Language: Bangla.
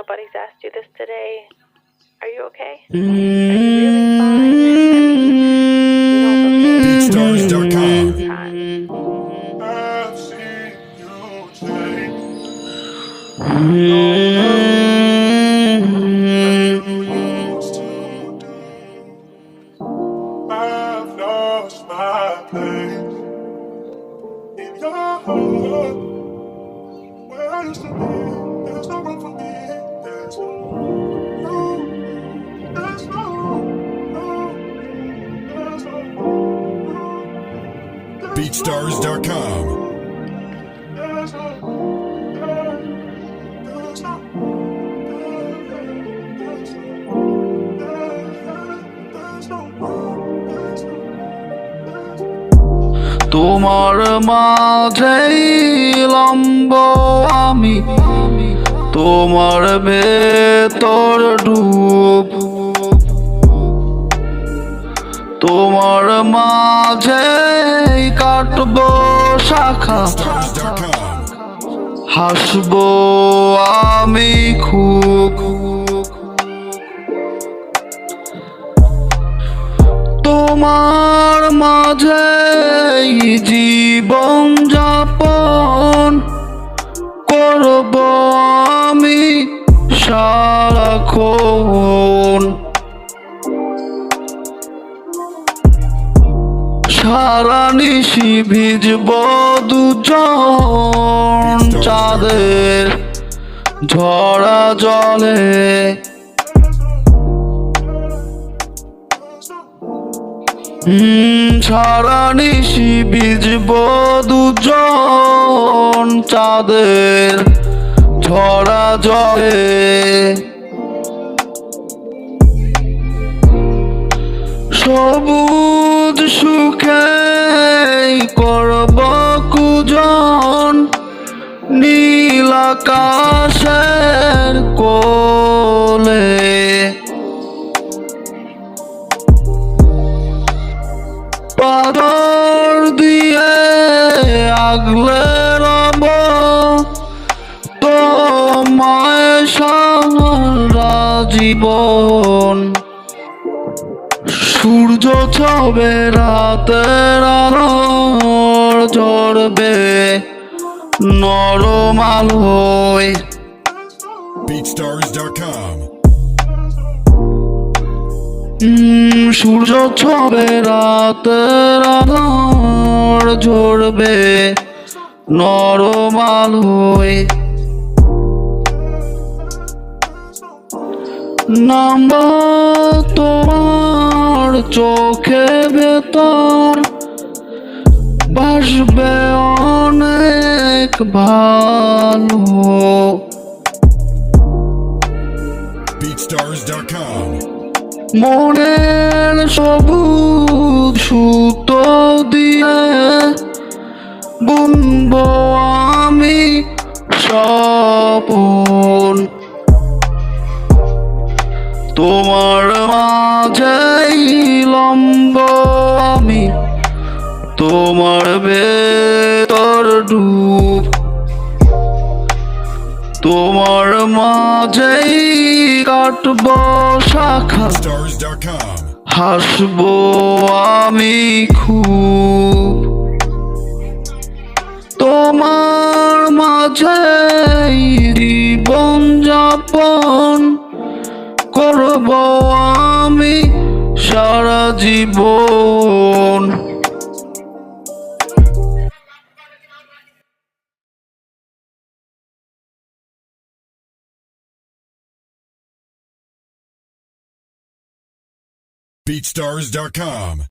nobody's asked you this today. Are you okay? Are you really fine? You no, তোমার মাঝেই লম্ব আমি তোমার ভেতর ডুব। তোমার কাটবো শাখা BeatStars.com. আমি খুব তোমার মাঝে জীবন সারা নিশি ভিজব দুজন চাঁদের ঝরা জলে। সারা নিশি ভিজব দুজন চাঁদের ঝরা জলে। সবুজ সুখে আকাশের কোলে। পাথর দিয়ে আগলে রব তোমায় সারা জীবন সূর্য ছবে রাতের আলোর ঝরবে। নরম আলোয় সূর্য ছবে রাতের আলোর ঝরবে। নরম আলোয় তোমার চোখে ভেতর বাসবে অনেক ভালো মনের সবুজ সুতো দিয়ে বুনব আমি স্বপন। তোমার মাঝেই লম্ব আমি তোমার ভেতর ডুব তোমার মাঝেই কাটব শাখা. হাসবো আমি খুব। তোমার মাঝে জীবন যাপন করব আমি সারা জীবন। BeatStars.com.